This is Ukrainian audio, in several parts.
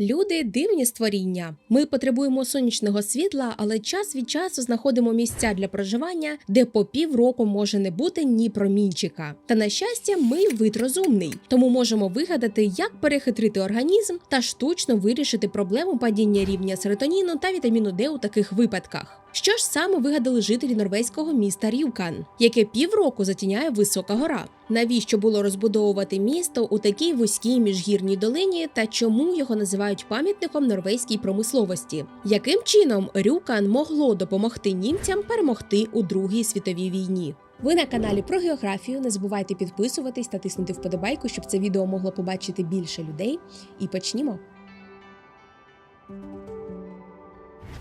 Люди дивні створіння. Ми потребуємо сонячного світла, але час від часу знаходимо місця для проживання, де по півроку може не бути ні промінчика. Та на щастя, ми вид розумний, тому можемо вигадати, як перехитрити організм та штучно вирішити проблему падіння рівня серотоніну та вітаміну Д у таких випадках. Що ж саме вигадали жителі норвезького міста Рюкан, яке півроку затіняє висока гора? Навіщо було розбудовувати місто у такій вузькій міжгірній долині та чому його називають пам'ятником норвезькій промисловості? Яким чином Рюкан могло допомогти німцям перемогти у Другій світовій війні? Ви на каналі про географію. Не забувайте підписуватись та тиснути вподобайку, щоб це відео могло побачити більше людей. І почнімо.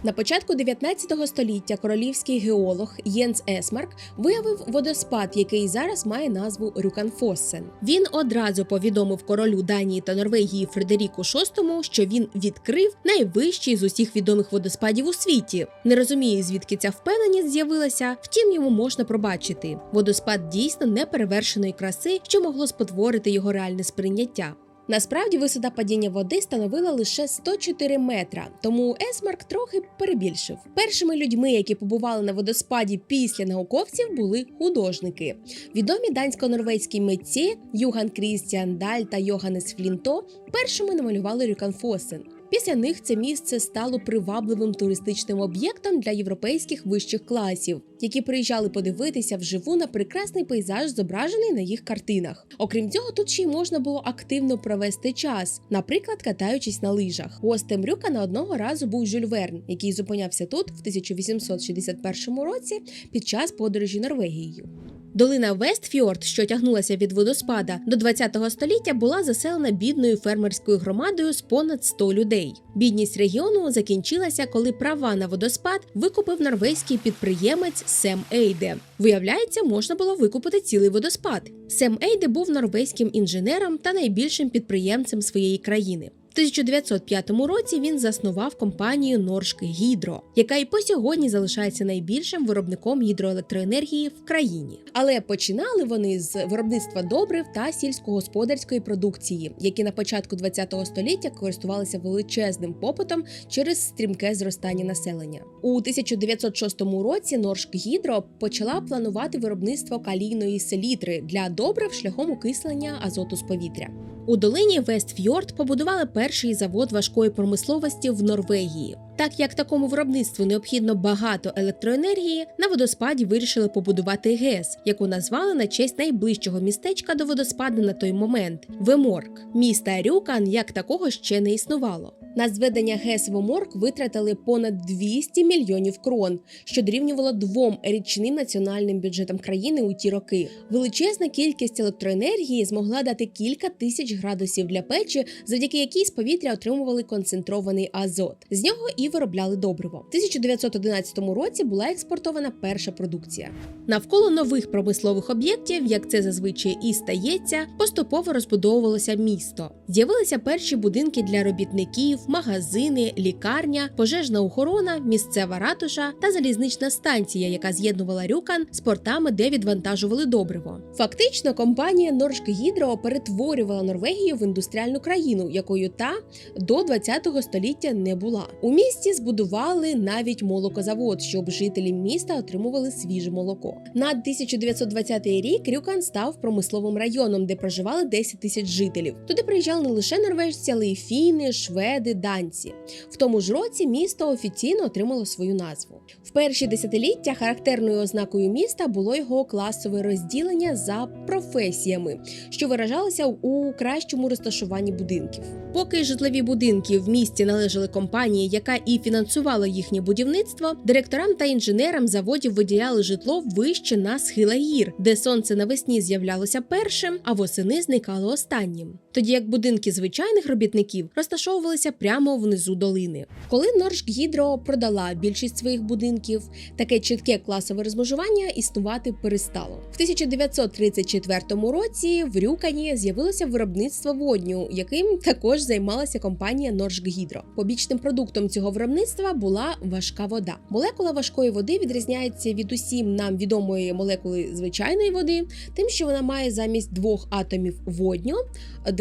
На початку 19 століття королівський геолог Єнс Есмарк виявив водоспад, який зараз має назву Рюканфоссен. Він одразу повідомив королю Данії та Норвегії Фредеріку VI, що він відкрив найвищий з усіх відомих водоспадів у світі. Не розуміє, звідки ця впевненість з'явилася, втім йому можна пробачити. Водоспад дійсно неперевершеної краси, що могло спотворити його реальне сприйняття. Насправді висота падіння води становила лише 104 метра, тому Есмарк трохи перебільшив. Першими людьми, які побували на водоспаді після науковців, були художники. Відомі дансько-норвезькі митці Юган Крістіан Даль та Йоганес Флінто першими намалювали Рюканфосен. Після них це місце стало привабливим туристичним об'єктом для європейських вищих класів, які приїжджали подивитися вживу на прекрасний пейзаж, зображений на їх картинах. Окрім цього, тут ще й можна було активно провести час, наприклад, катаючись на лижах. Гостем Рюкана одного разу був Жюль Верн, який зупинявся тут в 1861 році під час подорожі Норвегією. Долина Вестфьорд, що тягнулася від водоспада до 20 століття, була заселена бідною фермерською громадою з понад 100 людей. Бідність регіону закінчилася, коли права на водоспад викупив норвезький підприємець Сем Ейде. Виявляється, можна було викупити цілий водоспад. Сем Ейде був норвезьким інженером та найбільшим підприємцем своєї країни. В 1905 році він заснував компанію Норшк Гідро, яка і по сьогодні залишається найбільшим виробником гідроелектроенергії в країні. Але починали вони з виробництва добрив та сільськогосподарської продукції, які на початку ХХ століття користувалися величезним попитом через стрімке зростання населення. У 1906 році Норшк Гідро почала планувати виробництво калійної селітри для добрив шляхом окислення азоту з повітря. У долині Вестфьорд побудували перший завод важкої промисловості в Норвегії. Так як такому виробництву необхідно багато електроенергії, на водоспаді вирішили побудувати ГЕС, яку назвали на честь найближчого містечка до водоспаду на той момент Веморк. Міста Рюкан як такого ще не існувало. На зведення ГЕС Веморк витратили понад 200 мільйонів крон, що дорівнювало двом річним національним бюджетам країни у ті роки. Величезна кількість електроенергії змогла дати кілька тисяч градусів для печі, завдяки якій з повітря отримували концентрований азот. З нього і виробляли добриво. В 1911 році була експортована перша продукція. Навколо нових промислових об'єктів, як це зазвичай і стається, поступово розбудовувалося місто. З'явилися перші будинки для робітників, магазини, лікарня, пожежна охорона, місцева ратуша та залізнична станція, яка з'єднувала Рюкан з портами, де відвантажували добриво. Фактично, компанія Норшкгідро перетворювала Норвегію в індустріальну країну, якою та до 20 століття не була. У місті збудували навіть молокозавод, щоб жителі міста отримували свіже молоко. На 1920 рік Рюкан став промисловим районом, де проживали 10 тисяч жителів. Туди приїжджали не лише норвежці, але й фіни, шведи, данці. В тому ж році місто офіційно отримало свою назву. В перші десятиліття характерною ознакою міста було його класове розділення за професіями, що виражалося у кращому розташуванні будинків. Поки житлові будинки в місті належали компанії, яка і фінансувала їхнє будівництво, директорам та інженерам заводів виділяли житло вище на схилах гір, де сонце навесні з'являлося першим, а восени зникало останнім. Тоді як будинки звичайних робітників розташовувалися прямо внизу долини. Коли Норшгідро продала більшість своїх будинків, таке чітке класове розмежування існувати перестало. В 1934 році в Рюкані з'явилося виробництво водню, яким також займалася компанія Норшгідро. Побічним продуктом цього виробництва була важка вода. Молекула важкої води відрізняється від усім нам відомої молекули звичайної води, тим, що вона має замість двох атомів водню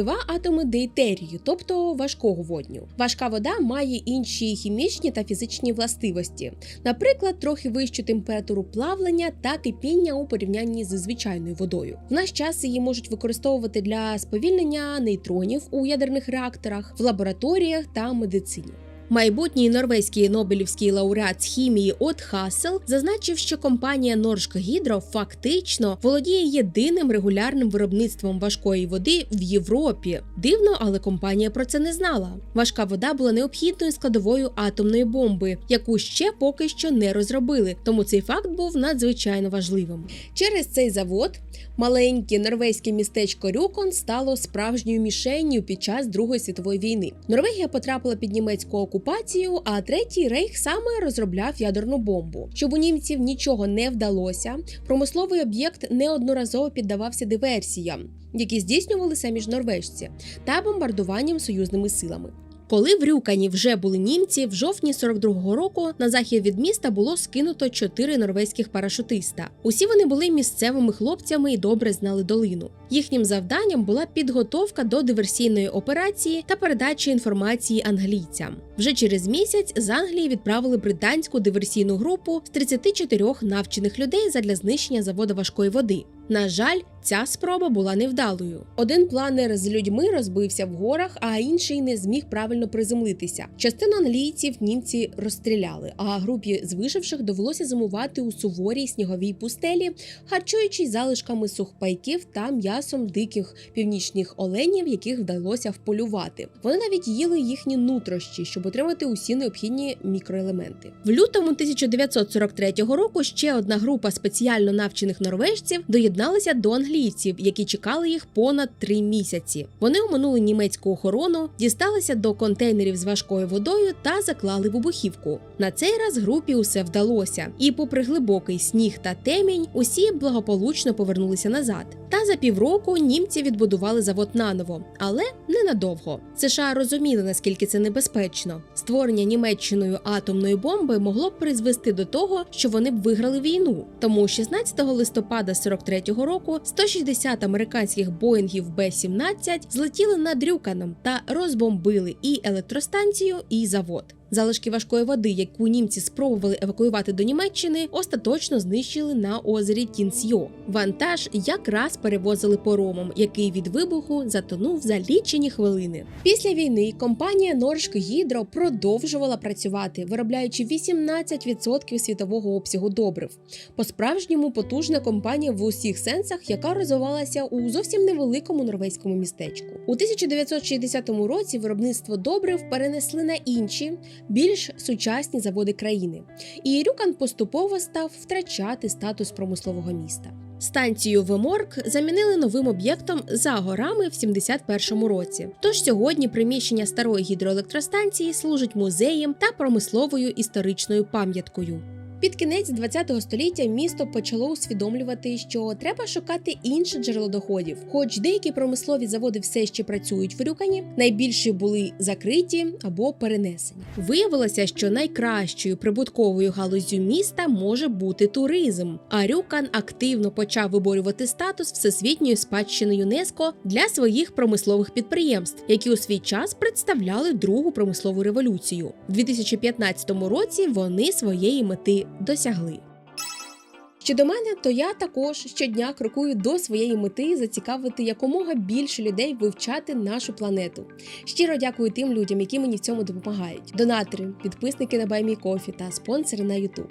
два атоми дейтерію, тобто важкого водню. Важка вода має інші хімічні та фізичні властивості, наприклад, трохи вищу температуру плавлення та кипіння у порівнянні з звичайною водою. В наш час її можуть використовувати для сповільнення нейтронів у ядерних реакторах, в лабораторіях та медицині. Майбутній норвезький нобелівський лауреат з хімії От Хассел зазначив, що компанія Норшка Гідро фактично володіє єдиним регулярним виробництвом важкої води в Європі. Дивно, але компанія про це не знала. Важка вода була необхідною складовою атомної бомби, яку ще поки що не розробили. Тому цей факт був надзвичайно важливим. Через цей завод маленьке норвезьке містечко Рюкон стало справжньою мішенню під час Другої світової війни. Норвегія потрапила під німецьку окупацію, а третій рейх саме розробляв ядерну бомбу. Щоб у німців нічого не вдалося, промисловий об'єкт неодноразово піддавався диверсіям, які здійснювали самі ж норвежці, та бомбардуванням союзними силами. Коли в Рюкані вже були німці, в жовтні 42-го року на захід від міста було скинуто чотири норвезьких парашутиста. Усі вони були місцевими хлопцями і добре знали долину. Їхнім завданням була підготовка до диверсійної операції та передача інформації англійцям. Вже через місяць з Англії відправили британську диверсійну групу з 34 навчених людей задля знищення заводу важкої води. На жаль, ця спроба була невдалою. Один планер з людьми розбився в горах, а інший не зміг правильно приземлитися. Частину англійців німці розстріляли, а групі з виживших довелося зимувати у суворій сніговій пустелі, харчуючись залишками сухпайків та м'ясом диких північних оленів, яких вдалося вполювати. Вони навіть їли їхні нутрощі, щоб отримати усі необхідні мікроелементи. В лютому 1943 року ще одна група спеціально навчених норвежців доєдналася до англійців, які чекали їх понад три місяці. Вони оминули німецьку охорону, дісталися до контейнерів з важкою водою та заклали вибухівку. На цей раз групі усе вдалося, і, попри глибокий сніг та темінь, усі благополучно повернулися назад. Та за півроку німці відбудували завод наново, але ненадовго. США розуміли, наскільки це небезпечно. Створення Німеччиною атомної бомби могло б призвести до того, що вони б виграли війну. Тому 16 листопада 43-го року 160 американських боїнгів Б-17 злетіли над Рюканом та розбомбили і електростанцію, і завод. Залишки важкої води, яку німці спробували евакуювати до Німеччини, остаточно знищили на озері Тінсьо. Вантаж якраз перевозили поромом, який від вибуху затонув за лічені хвилини. Після війни компанія Норшк Гідро продовжувала працювати, виробляючи 18% світового обсягу добрив. По-справжньому потужна компанія в усіх сенсах, яка розвивалася у зовсім невеликому норвезькому містечку. У 1960 році виробництво добрив перенесли на інші більш сучасні заводи країни, і Рюкан поступово став втрачати статус промислового міста. Станцію Веморк замінили новим об'єктом за горами в 71-му році. Тож сьогодні приміщення старої гідроелектростанції служить музеєм та промисловою історичною пам'яткою. Під кінець ХХ століття місто почало усвідомлювати, що треба шукати інше джерело доходів. Хоч деякі промислові заводи все ще працюють в Рюкані, найбільші були закриті або перенесені. Виявилося, що найкращою прибутковою галузю міста може бути туризм. А Рюкан активно почав виборювати статус всесвітньої спадщини ЮНЕСКО для своїх промислових підприємств, які у свій час представляли другу промислову революцію. У 2015 році вони своєї мети досягли. Щодо мене, то я також щодня крокую до своєї мети зацікавити якомога більше людей вивчати нашу планету. Щиро дякую тим людям, які мені в цьому допомагають: донатори, підписники на BuyMeCoffee та спонсори на YouTube.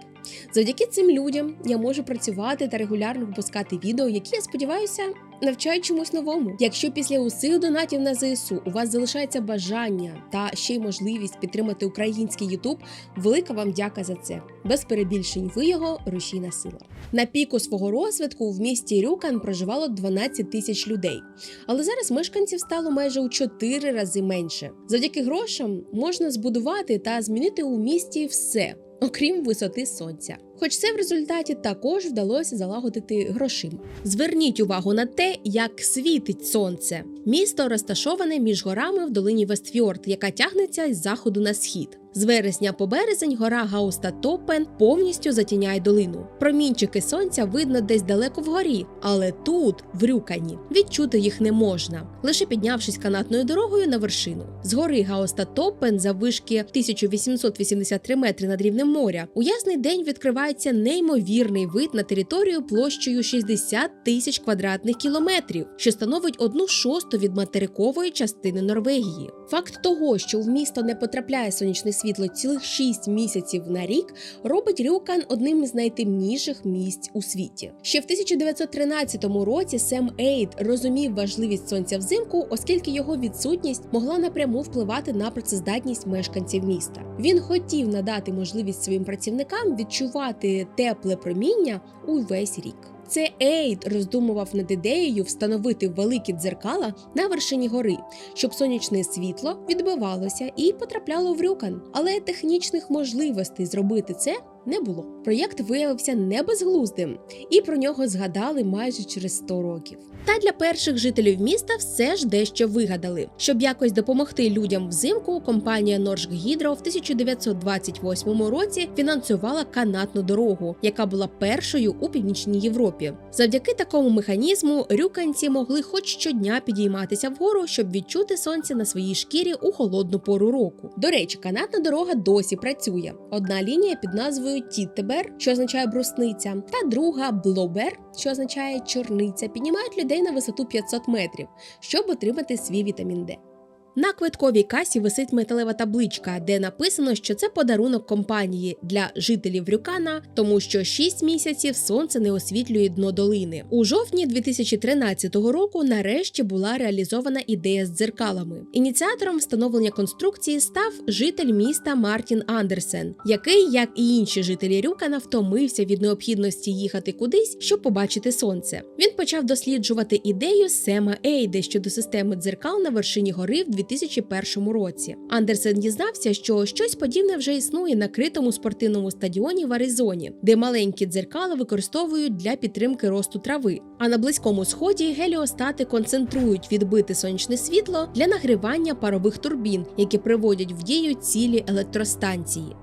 Завдяки цим людям я можу працювати та регулярно випускати відео, які я сподіваюся навчають чомусь новому. Якщо після усіх донатів на ЗСУ у вас залишається бажання та ще й можливість підтримати український YouTube, велика вам дяка за це. Без перебільшень ви його рушійна сила. На піку свого розвитку в місті Рюкан проживало 12 тисяч людей, але зараз мешканців стало майже у 4 рази менше. Завдяки грошам можна збудувати та змінити у місті все окрім висоти сонця. Хоч це в результаті також вдалося залагодити грошима. Зверніть увагу на те, як світить сонце. Місто розташоване між горами в долині Вестфьорд, яка тягнеться з заходу на схід. З вересня по березень гора Гауста Топен повністю затіняє долину. Промінчики сонця видно десь далеко вгорі, але тут, в Рюкані, відчути їх не можна, лише піднявшись канатною дорогою на вершину. З гори Гауста Топен за вишки 1883 метри над рівнем моря. У ясний день відкривається неймовірний вид на територію площею 60 тисяч квадратних кілометрів, що становить одну шосту від материкової частини Норвегії. Факт того, що в місто не потрапляє сонячне світло цілих 6 місяців на рік, робить Рюкан одним із найтемніших місць у світі. Ще в 1913 році Сем Ейд розумів важливість сонця взимку, оскільки його відсутність могла напряму впливати на працездатність мешканців міста. Він хотів надати можливість своїм працівникам відчувати тепле проміння увесь рік. Це Ейд роздумував над ідеєю встановити великі дзеркала на вершині гори, щоб сонячне світло відбивалося і потрапляло в рюкан. Але технічних можливостей зробити це не було. Проєкт виявився не безглуздим, і про нього згадали майже через 100 років. Та для перших жителів міста все ж дещо вигадали. Щоб якось допомогти людям взимку, компанія Норжгідро в 1928 році фінансувала канатну дорогу, яка була першою у північній Європі. Завдяки такому механізму рюканці могли хоч щодня підійматися вгору, щоб відчути сонце на своїй шкірі у холодну пору року. До речі, канатна дорога досі працює. Одна лінія під назвою Тіттебер, що означає брусниця, та друга Блобер, що означає чорниця, піднімають людей на висоту 500 метрів, щоб отримати свій вітамін Д. На квитковій касі висить металева табличка, де написано, що це подарунок компанії для жителів Рюкана, тому що 6 місяців сонце не освітлює дно долини. У жовтні 2013 року нарешті була реалізована ідея з дзеркалами. Ініціатором встановлення конструкції став житель міста Мартін Андерсен, який, як і інші жителі Рюкана, втомився від необхідності їхати кудись, щоб побачити сонце. Він почав досліджувати ідею Сема Ейде щодо системи дзеркал на вершині гори в 2001 році. Андерсен дізнався, що щось подібне вже існує на критому спортивному стадіоні в Аризоні, де маленькі дзеркала використовують для підтримки росту трави. А на близькому сході геліостати концентрують відбите сонячне світло для нагрівання парових турбін, які приводять в дію цілі електростанції.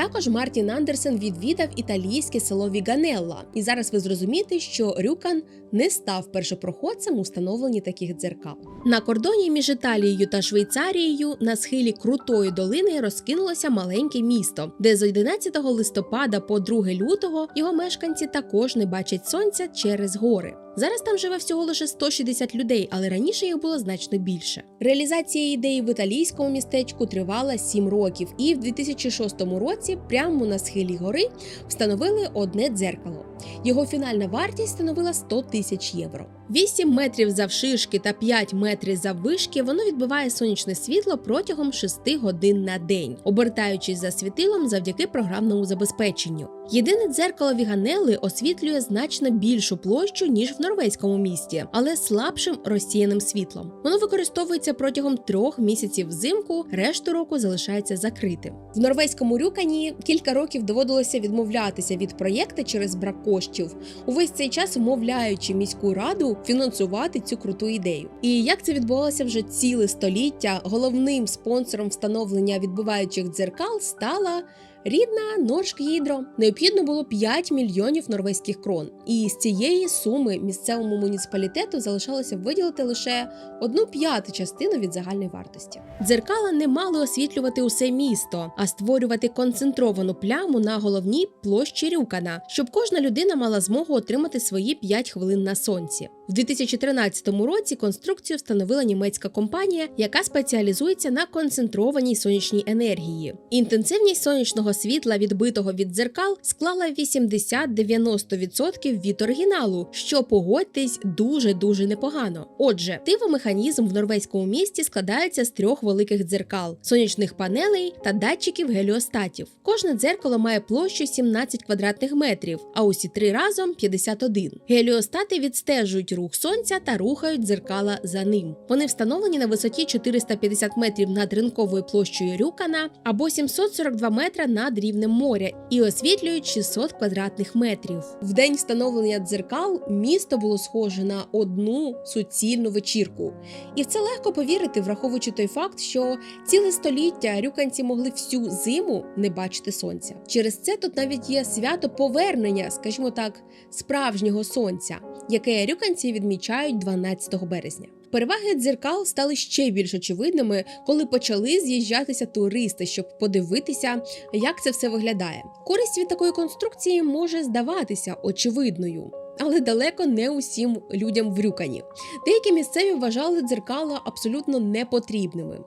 Також Мартін Андерсен відвідав італійське село Віганелла, і зараз ви зрозумієте, що Рюкан не став першопроходцем у встановленні таких дзеркал. На кордоні між Італією та Швейцарією на схилі крутої долини розкинулося маленьке місто, де з 11 листопада по 2 лютого його мешканці також не бачать сонця через гори. Зараз там живе всього лише 160 людей, але раніше їх було значно більше. Реалізація ідеї в італійському містечку тривала 7 років, і в 2006 році, прямо на схилі гори, встановили одне дзеркало. Його фінальна вартість становила 100 тисяч євро. 8 метрів завширшки та 5 метрів заввишки воно відбиває сонячне світло протягом 6 годин на день, обертаючись за світилом завдяки програмному забезпеченню. Єдине дзеркало Віганели освітлює значно більшу площу ніж в норвезькому місті, але слабшим розсіяним світлом. Воно використовується протягом трьох місяців взимку, решту року залишається закритим. В норвезькому рюкані кілька років доводилося відмовлятися від проєкту через брак коштів, увесь цей час умовляючи міську раду фінансувати цю круту ідею. І як це відбувалося вже ціле століття, головним спонсором встановлення відбиваючих дзеркал стала. Рідна Норшкгідро необхідно було 5 мільйонів норвезьких крон, і з цієї суми місцевому муніципалітету залишалося виділити лише одну п'яту частину від загальної вартості. Дзеркала не мали освітлювати усе місто, а створювати концентровану пляму на головній площі Рюкана, щоб кожна людина мала змогу отримати свої 5 хвилин на сонці. В 2013 році конструкцію встановила німецька компанія, яка спеціалізується на концентрованій сонячній енергії. Інтенсивність сонячного світла, відбитого від дзеркал, склала 80-90% від оригіналу, що погодьтесь дуже дуже непогано. Отже, тивомеханізм в норвезькому місті складається з трьох великих дзеркал: сонячних панелей та датчиків геліостатів. Кожне дзеркало має площу 17 квадратних метрів, а усі три разом 51. Геліостати відстежують рух сонця та рухають дзеркала за ним. Вони встановлені на висоті 450 метрів над ринковою площею Рюкана або 742 метра над рівнем моря і освітлюють 600 квадратних метрів. В день встановлення дзеркал місто було схоже на одну суцільну вечірку. І в це легко повірити, враховуючи той факт, що ціле століття рюканці могли всю зиму не бачити сонця. Через це тут навіть є свято повернення, скажімо так, справжнього сонця, яке рюканці відмічають 12 березня. Переваги дзеркал стали ще більш очевидними, коли почали з'їжджатися туристи, щоб подивитися, як це все виглядає. Користь від такої конструкції може здаватися очевидною. Але далеко не усім людям в Рюкані. Деякі місцеві вважали дзеркала абсолютно непотрібними.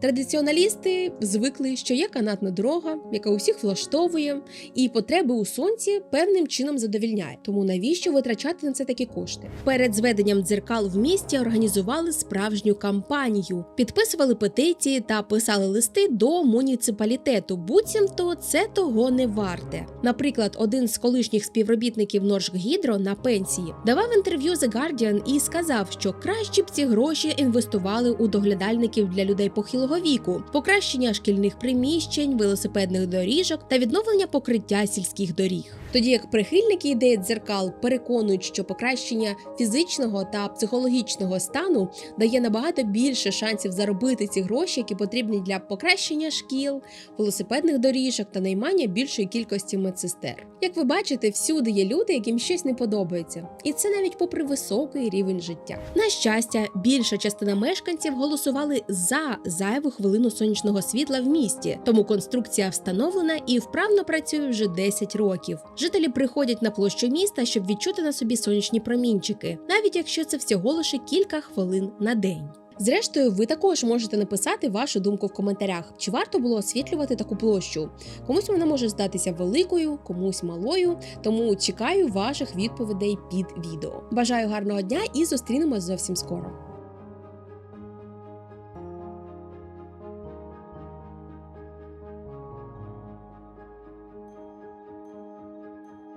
Традиціоналісти звикли, що є канатна дорога, яка усіх влаштовує, і потреби у сонці певним чином задовільняє. Тому навіщо витрачати на це такі кошти? Перед зведенням дзеркал в місті організували справжню кампанію, підписували петиції та писали листи до муніципалітету. Буцімто це того не варте. Наприклад, один з колишніх співробітників Норжгідро на пенсії давав інтерв'ю The Guardian і сказав, що краще б ці гроші інвестували у доглядальників для людей похилого віку, покращення шкільних приміщень, велосипедних доріжок та відновлення покриття сільських доріг. Тоді як прихильники ідеї дзеркал переконують, що покращення фізичного та психологічного стану дає набагато більше шансів заробити ці гроші, які потрібні для покращення шкіл, велосипедних доріжок та наймання більшої кількості медсестер. Як ви бачите, всюди є люди, яким щось не подобається, і це навіть попри високий рівень життя. На щастя, більша частина мешканців голосували за зайву хвилину сонячного світла в місті, тому конструкція встановлена і вправно працює вже 10 років. Жителі приходять на площу міста, щоб відчути на собі сонячні промінчики, навіть якщо це всього лише кілька хвилин на день. Зрештою, ви також можете написати вашу думку в коментарях, чи варто було освітлювати таку площу. Комусь вона може здатися великою, комусь малою, тому чекаю ваших відповідей під відео. Бажаю гарного дня і зустрінемось зовсім скоро.